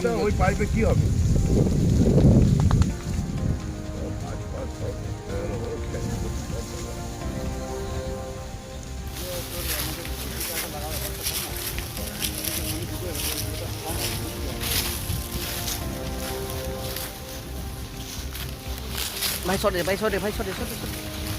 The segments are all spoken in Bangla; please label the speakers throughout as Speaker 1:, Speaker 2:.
Speaker 1: পাইপটা ওই পাইপে কি হবে
Speaker 2: ভাই সরে ভাই সরে ভাই সরে সরে সরে।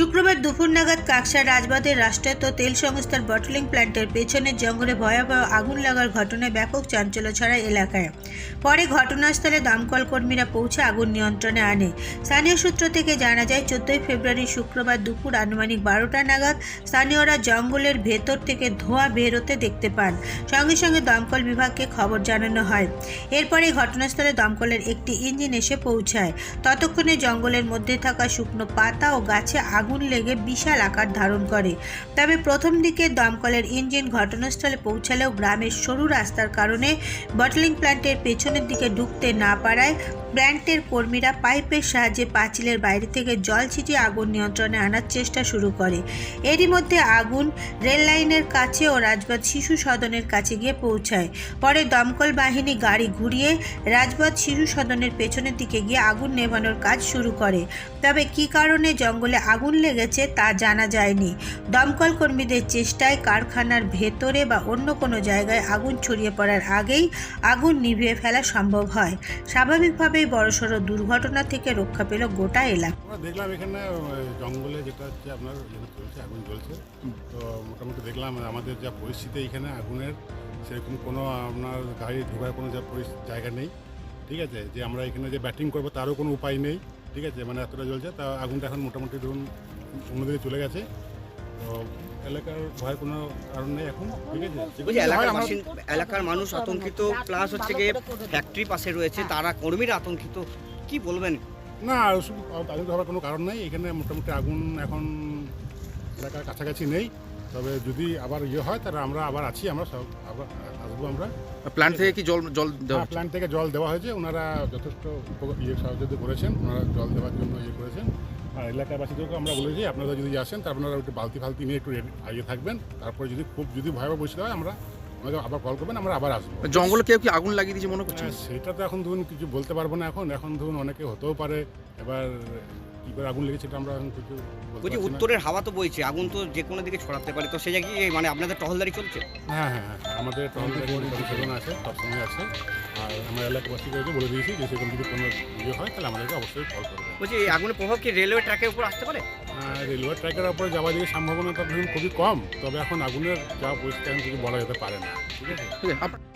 Speaker 3: শুক্রবার দুপুর নাগাদ কাকসার রাজবাঁধের রাষ্ট্রায়ত্ত তেল সংস্থার বটলিং প্ল্যান্টের পেছনের জঙ্গলে ভয়াবহ আগুন লাগার ঘটনায় ব্যাপক চাঞ্চল্য ছড়ায় এলাকায়। পরে ঘটনাস্থলে দমকল কর্মীরা পৌঁছে আগুন নিয়ন্ত্রণে আনে। স্থানীয় সূত্র থেকে জানা যায়, চোদ্দই ফেব্রুয়ারি শুক্রবার দুপুর আনুমানিক বারোটা নাগাদ স্থানীয়রা জঙ্গলের ভেতর থেকে ধোঁয়া বেরোতে দেখতে পান। সঙ্গে সঙ্গে দমকল বিভাগকে খবর জানানো হয়। এরপরে ঘটনাস্থলে দমকলের একটি ইঞ্জিন এসে পৌঁছায়। ততক্ষণে জঙ্গলের মধ্যে থাকা শুকনো পাতা ও গাছে আগুন লেগে বিশাল আকার ধারণ করে। তবে প্রথম দিকে দমকলের ইঞ্জিন ঘটনাস্থলে পৌঁছালেও গ্রামের সরু রাস্তার কারণে বটলিং প্ল্যান্টের পেছনের দিকে ঢুকতে না পারায় প্ল্যান্টের কর্মীরা পাইপের সাহায্যে পাঁচিলের বাইরে থেকে জল ছিটিয়ে আগুন নিয়ন্ত্রণে আনার চেষ্টা শুরু করে। এরই মধ্যে আগুন রেল লাইনের কাছে ও রাজবাদ শিশু সদনের কাছে গিয়ে পৌঁছায়। পরে দমকল বাহিনী গাড়ি ঘুরিয়ে রাজবাদ শিশু সদনের পেছনের দিকে গিয়ে আগুন নেভানোর কাজ শুরু করে। তবে কী কারণে জঙ্গলে আগুন লেগেছে তা জানা যায়নি। দমকল কর্মীদের চেষ্টায় কারখানার ভেতরে বা অন্য কোনো জায়গায় আগুন ছড়িয়ে পড়ার আগেই আগুন নিভিয়ে ফেলা সম্ভব হয়। স্বাভাবিকভাবেই বড়সড় দুর্ঘটনা থেকে রক্ষা পেল গোটা এলাকা।
Speaker 4: আমরা দেখলাম এখানে জঙ্গলে যেটা হচ্ছে আপনার যেটা চলছে, আগুন জ্বলছে। তো মোটামুটি দেখলাম আমাদের যা পরিস্থিতি এখানে আগুনের, সেরকম কোনো আপনার গাড়ি ঢোকার কোনো যা জায়গা নেই। ঠিক আছে? যে আমরা এখানে যে ব্যাটিং করব তারও কোনো উপায় নেই। ঠিক আছে? মানে এতটা জ্বলছে, তা আগুনটা এখন মোটামুটি ধরুন অন্যদিকে চলে গেছে। তো এলাকার ভয়ের কোনো কারণ নেই এখন ঠিক আছে?
Speaker 2: বলছি এলাকার বাসিন- এলাকার মানুষ আতঙ্কিত প্লাস হচ্ছে গিয়ে ফ্যাক্টরি পাশে রয়েছে তারা কর্মীরা আতঙ্কিত কি বলবেন?
Speaker 4: না ওসব তাদের হওয়ার কোনো কারণ নেই এখানে মোটামুটি আগুন এখন এলাকার কাছাকাছি নেই তবে যদি আবার ইয়ে হয় তাহলে আমরা আবার আছি আমরা সব আবার আসব আমরা।
Speaker 5: প্ল্যান্ট থেকে কি জল জল দেওয়া
Speaker 4: প্ল্যান থেকে জল দেওয়া হয়েছে ওনারা যথেষ্ট ইয়ে সহযোগিতা করেছেন ওনারা জল দেওয়ার জন্য ইয়ে করেছেন। আর এলাকাবাসীদেরকে আমরা বলে যে আপনারা যদি আসেন তার আপনারা একটু বালতি ফালতি নিয়ে একটু আগে থাকবেন তারপরে যদি খুব যদি ভয়াবহ পরিস্থিতি হয় আমরা আমাকে আবার কল করবেন আমরা আবার আসব।
Speaker 5: জঙ্গলে কেউ কি আগুন লাগিয়ে দিয়েছে মনে করছেন?
Speaker 4: হ্যাঁ, সেটা তো এখন ধরুন কিছু বলতে পারব না এখন। এখন ধরুন অনেকে হতেও পারে এবার কী করে আগুন লেগেছে আমরা এখন কিছু বলতে
Speaker 2: বলছি
Speaker 4: পারছি না।
Speaker 2: উত্তরের হাওয়া তো বইছে আগুন তো যে কোনো দিকে ছড়াতে পারে। তো সেই জায়গায় কি মানে আপনাদের টহলদারি চলছে?
Speaker 4: হ্যাঁ হ্যাঁ হ্যাঁ আমাদের টহলদারি পরিচালনা আছে সবসময় আছে। আর আমরা এলাকাবাসীকে বলে দিয়েছি যে সেরকম যদি কোনো ইয়ে হয় তাহলে আমাদেরকে অবশ্যই কল করবে।
Speaker 2: বলছি এই আগুনের প্রভাব কি রেলওয়ে ট্র্যাকের উপর আসতে পারে?
Speaker 4: আর রেলওয়ে ট্র্যাকের উপরে যাওয়ার দিকে সম্ভাবনাটা ধরুন খুবই কম তবে এখন আগুনের যা পরিস্থিতি এখন কিছু বলা যেতে পারে না। ঠিক আছে।
Speaker 5: ঠিক আছে আপ-